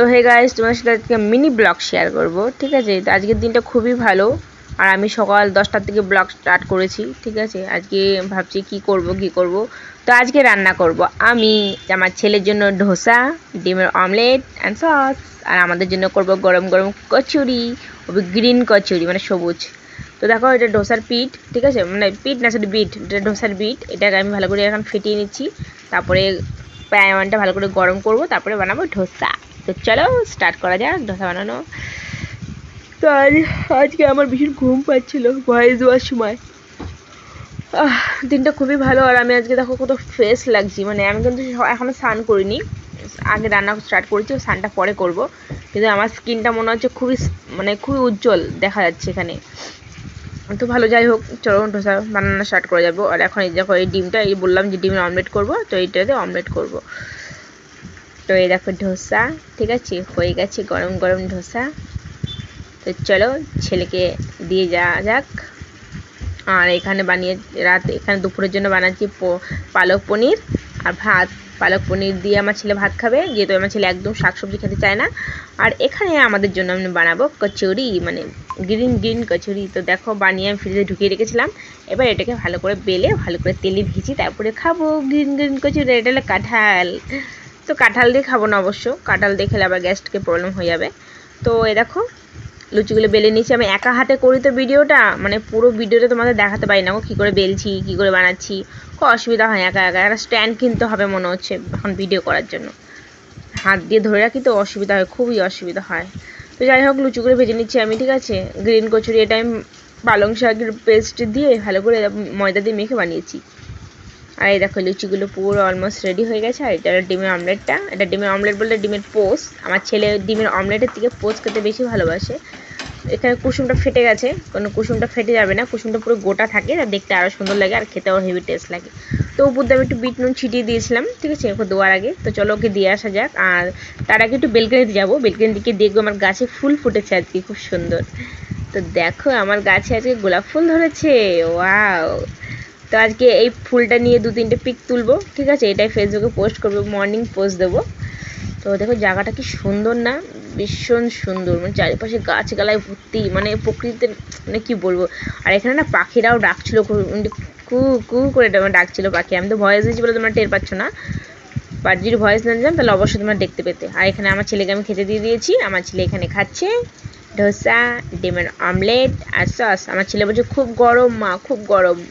তো hey guys তোমার সাথে আজকে মিনি ব্লগ শেয়ার করব, ঠিক আছে? তো আজকের দিনটা খুবই ভালো। আর আমি সকাল দশটার থেকে ব্লগ স্টার্ট করেছি, ঠিক আছে? আজকে ভাবছি কি করব কি করব? তো আজকে রান্না করব আমি, আমার ছেলের জন্য ধোসা, ডিমের অমলেট অ্যান্ড সস আর আমাদের জন্য করব গরম গরম কচুরি ওই গ্রিন কচুরি মানে সবুজ। তো দেখো, এটা ডোসার পিঠ, ঠিক আছে? মানে পিঠ না শুধু বিট এটা ডোসার বিট এটাকে আমি ভালো করে এখন ফেটিয়ে নিচ্ছি। তারপরে প্যানটা ভালো করে গরম করব, তারপরে বানাবো ধোসা। তো চলো স্টার্ট করা যাক, ধোসা বানানো। তো আজ আজকে আমার ভীষণ ঘুম পাচ্ছিল ভয়েস দেওয়ার সময়। দিনটা খুবই ভালো আর আমি আজকে দেখো কত ফ্রেশ লাগছি। মানে আমি কিন্তু স- এখনও স্নান করিনি। আগে রান্না স্টার্ট করেছি স্নানটা পরে করব। কিন্তু আমার স্কিনটা মনে হচ্ছে খুবই মানে খুবই উজ্জ্বল দেখা যাচ্ছে এখানে। তো ভালো, যাই হোক, চলো ধোসা বানানো স্টার্ট করে যাব। আর এখন এই দেখো, এই ডিমটা, এই বললাম যে ডিমের অমলেট করব, তো এইটাতে অমলেট করব। তো এই দেখো ধোসা, ঠিক আছে? হয়ে গেছে গরম গরম ধোসা। তো চলো ছেলেকে দিয়ে যাওয়া যাক। আর এখানে বানিয়ে, রাত, এখানে দুপুরের জন্য বানাচ্ছি পালক পনির আর ভাত। পালক পনির দিয়ে আমার ছেলে ভাত খাবে, যেহেতু আমার ছেলে একদম শাকসবজি খেতে চায় না। আর এখানে আমাদের জন্য আমি বানাবো কচুরি মানে গ্রিন গ্রিন কচুরি। তো দেখো বানিয়ে আমি ফ্রিজে ঢুকিয়ে রেখেছিলাম। এবার এটাকে ভালো করে বেলে, ভালো করে তেলে ভিজি তারপরে খাব। গ্রিন গ্রিন কচুরি, এটা হলো কাঁঠাল। তো কাঁঠাল দিয়ে খাব না অবশ্য। কাঁঠাল দিয়ে খেলে আবার গ্যাস্ট্রিকে প্রবলেম হয়ে যাবে। তো এ দেখো, লুচিগুলো বেলে নিয়েছি। আমি একা হাতে করি তো ভিডিওটা মানে পুরো ভিডিওটা তোমাদের দেখাতে পারি না কী করে বেলছি, কী করে বানাচ্ছি, খুব অসুবিধা হয় একা একা। একটা স্ট্যান্ড কিনতে হবে মনে হচ্ছে এখন ভিডিও করার জন্য। হাত দিয়ে ধরে রাখি তো অসুবিধা হয়, খুবই অসুবিধা হয়। তো যাই হোক, লুচিগুলো ভেজে নিচ্ছি আমি, ঠিক আছে? গ্রিন কচুরি, এটা আমি পালং শাকের পেস্ট দিয়ে ভালো করে ময়দা দিয়ে মেখে বানিয়েছি। আর এই দেখো লুচিগুলো পুরো অলমোস্ট রেডি হয়ে গেছে। আর এটা ডিমের অমলেটটা এটা ডিমের অমলেট বলতে ডিমের পোস আমার ছেলে ডিমের অমলেটের থেকে পোস খেতে বেশি ভালোবাসে। এখানে কুসুমটা ফেটে গেছে। কোনো কুসুমটা ফেটে যাবে না। কুসুমটা পুরো গোটা থাকে। আর দেখতে আরও সুন্দর লাগে আর খেতেও হেভি টেস্ট লাগে। তো উপর দিয়ে আমি একটু বিট নুন ছিটিয়ে দিয়েছিলাম, ঠিক আছে? ওকে দেওয়ার আগে। তো চলো ওকে দিয়ে আসা যাক। আর তার আগে একটু বেলকানিতে যাব। বেলকানি দিকে দেখব আমার গাছে ফুল ফুটেছে আজকে, খুব সুন্দর। তো দেখো আমার গাছে আজকে গোলাপ ফুল ধরেছে। ওয়াও! তো আজকে এই ফুলটা নিয়ে দু তিনটে পিক তুলবো, ঠিক আছে? এটাই ফেসবুকে পোস্ট করব মর্নিং পোস্ট দেবো। তো দেখো, জায়গাটা কি সুন্দর না? ভীষণ সুন্দর। মানে চারিপাশে গাছগালায় ভর্তি মানে প্রকৃতির মানে কি বলব? আর এখানে না পাখিরাও ডাকছিল উম কু কু করে ডা- ডাকছিল পাখি। আমি তো ভয়েস দিয়েছি বলে তোমরা টের পাচ্ছ না। বাট যদি ভয়েস না দিতাম তাহলে অবশ্যই তোমরা দেখতে পেতে। আর এখানে আমার ছেলেকে আমি খেতে দিয়ে দিয়েছি। আমার ছেলে এখানে খাচ্ছে। ধোসা, ডিমের অমলেট আর সস আমার ছেলে বলছে, খুব গরম, মা, খুব গরম।